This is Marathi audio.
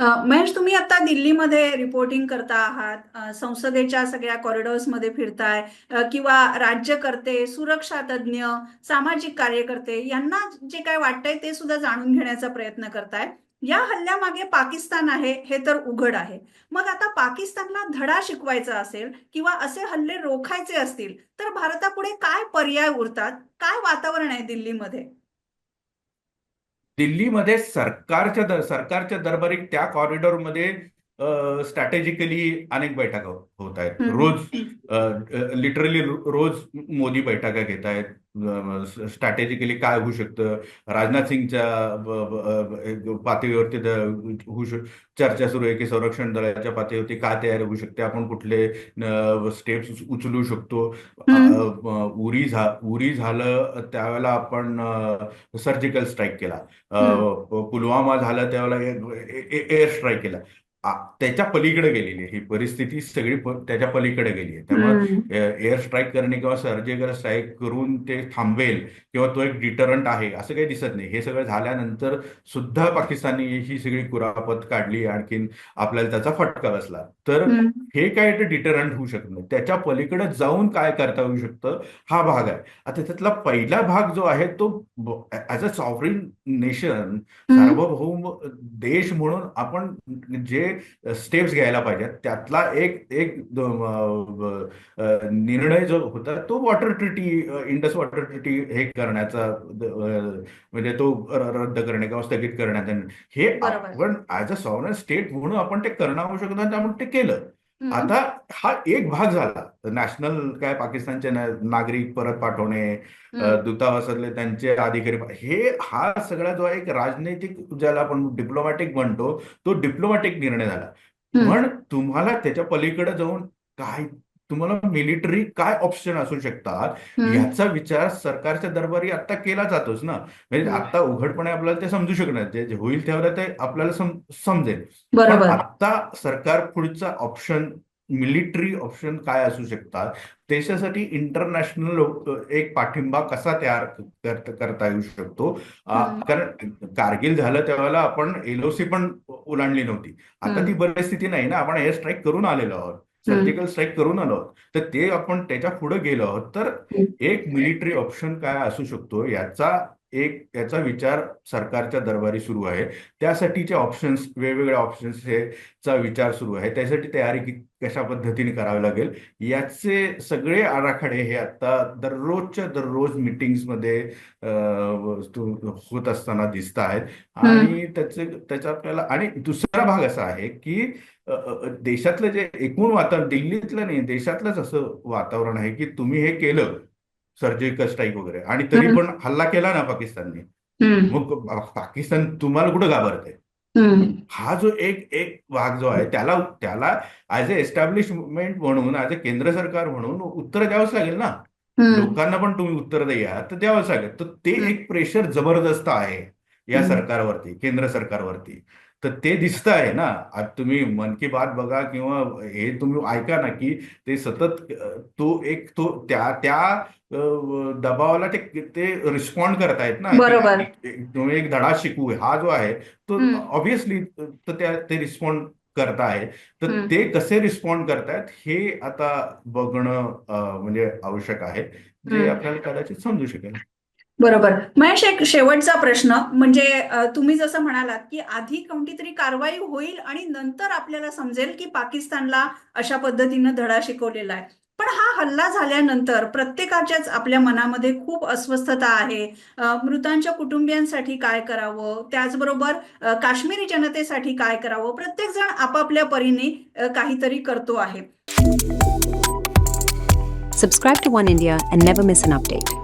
महेश तुम्ही आता दिल्लीमध्ये रिपोर्टिंग करता आहात संसदेच्या सगळ्या कॉरिडॉर्समध्ये फिरताय किंवा राज्यकर्ते सुरक्षा तज्ज्ञ सामाजिक कार्यकर्ते यांना जे काय वाटतंय ते सुद्धा जाणून घेण्याचा प्रयत्न करताय. या हल्ल्यामागे पाकिस्तान आहे हे तर उघड आहे. मग आता पाकिस्तानला धडा शिकवायचा असेल किंवा असे हल्ले रोखायचे असतील तर भारतापुढे काय पर्याय उरतात? काय वातावरण आहे दिल्लीमध्ये? दिल्लीमध्ये सरकारच्या दर सरकारच्या दरबारी त्या कॉरिडॉरमध्ये स्ट्रॅटेजिकली अनेक बैठका होत आहेत. रोज लिटरली रोज मोदी बैठका घेत आहेत. स्ट्रॅटेजिकली काय होऊ शकतं? राजनाथ सिंगच्या पातळीवरती होऊ शक चर्चा सुरू आहे की संरक्षण दलाच्या पातळीवरती काय तयारी होऊ शकते? आपण कुठले स्टेप्स उचलू शकतो? उरी झा उरी झालं त्यावेळेला आपण सर्जिकल स्ट्राईक केला. पुलवामा झालं त्यावेळेला एअर स्ट्राईक केला. त्याच्या पलीकडे गेलेली आहे. ही परिस्थिती सगळी त्याच्या पलीकडे गेली आहे. त्यामुळे. एअर स्ट्राईक करणे किंवा सर्जिकल स्ट्राईक करून ते थांबेल किंवा तो एक डिटरंट आहे असं काही दिसत नाही. हे सगळं झाल्यानंतर सुद्धा पाकिस्तानने ही सगळी कुरापत काढली. आणखीन आपल्याला त्याचा फटका बसला. तर. हे काय ते डिटरंट होऊ शकत नाही. त्याच्या पलीकडे जाऊन काय करता येऊ शकतं हा भाग आहे. आता त्यातला पहिला भाग जो आहे तो ऍज अ सॉव्हरिन नेशन. सार्वभौम देश म्हणून आपण जे स्टेप्स घ्यायला पाहिजेत त्यातला एक एक निर्णय जो होता तो water treaty Indus water treaty हे करण्याचा म्हणजे तो रद्द करणे किंवा स्थगित करण्याचा. हे. आपण ऍज अ सॉव्हरन स्टेट म्हणून आपण ते करणं आवश्यक होतं आणि आपण ते केलं. आता हा एक भाग झाला नॅशनल काय पाकिस्तानचे नागरिक परत पाठवणे. दूतावासातले त्यांचे अधिकारी हे हा सगळा जो एक राजनैतिक ज्याला आपण डिप्लोमॅटिक म्हणतो तो डिप्लोमॅटिक निर्णय झाला. पण तुम्हाला त्याच्या पलीकडे जाऊन काय तुम्हाला मिलिटरी काय ऑप्शन असू शकतात. याचा विचार सरकारच्या दरबारी आता केला जातोच ना म्हणजे. आता उघडपणे आपल्याला ते समजू शकणार जे होईल त्यावेळेला ते आपल्याला सम- समजेल पण आता सरकार पुढचा ऑप्शन मिलिटरी ऑप्शन काय असू शकतात देशासाठी इंटरनॅशनल एक पाठिंबा कसा तयार कर- करता येऊ शकतो. कारण कारगिल झालं त्यावेळेला आपण एलओसी पण ओलांडली नव्हती आता. ती परिस्थिती नाही ना आपण एअर स्ट्राईक करून आलेलो आहोत. सर्जिकल स्ट्राईक करून आलो. तर ते आपण त्याच्या पुढे गेलो आहोत. तर. एक मिलिटरी ऑप्शन काय असू शकतो याचा एक याचा विचार सरकारच्या दरबारी सुरू आहे. त्यासाठीचे ऑप्शन्स वेगवेगळ्या ऑप्शन्स हे चा विचार सुरू आहे. त्यासाठी तयारी कशा पद्धतीने करावी लागेल? याचे सगळे आराखडे हे आता दररोजच्या दररोज मिटिंग्समध्ये होत असताना दिसत आहेत. आणि त्याचे त्याचा आपल्याला आणि दुसरा भाग असा आहे की देशातलं जे एकूण वातावरण दिल्लीतलं नाही देशातलंच असं वातावरण आहे की तुम्ही हे केलं सर्जिकल स्ट्राईक वगैरे आणि तरी. पण हल्ला केला ना पाकिस्तानने. मग पाकिस्तान तुम्हाला कुठं घाबरत. हा जो एक एक भाग जो आहे त्याला त्याला ऍज अ एस्टॅब्लिशमेंट म्हणून ऍज अ केंद्र सरकार म्हणून उत्तर द्यावंच लागेल ना. लोकांना पण तुम्ही उत्तर द्या तर द्यावंच लागेल तर ते. एक प्रेशर जबरदस्त आहे या. सरकारवरती केंद्र सरकारवरती तर ते दिसत आहे ना आज तुम्ही मन की बात बघा किंवा हे तुम्ही ऐका ना की ते सतत तो एक तो त्या त्या दबावाला ते ते रिस्पॉन्ड करतायत ना की बरोबर. तुम्ही एक धडा शिकू हा जो आहे तो. ऑब्विसली तर त्या ते रिस्पॉन्ड करताय तर हम्म. ते कसे रिस्पॉन्ड करतायत हे आता बघणं म्हणजे आवश्यक आहे जे. आपल्याला कदाचित समजू शकेल बरोबर. महेश एक शेवटचा प्रश्न. म्हणजे तुम्ही जसं म्हणालात की आधी कोणती तरी कारवाई होईल आणि नंतर आपल्याला समजेल की पाकिस्तानला अशा पद्धतीनं धडा शिकवलेला आहे. पण हा हल्ला झाल्यानंतर प्रत्येकाच्याच आपल्या मनामध्ये खूप अस्वस्थता आहे. मृतांच्या कुटुंबियांसाठी काय करावं? त्याचबरोबर काश्मीरी जनतेसाठी काय करावं? प्रत्येक जण आपापल्या परीने काहीतरी करतो आहे. Subscribe to One India and never miss an update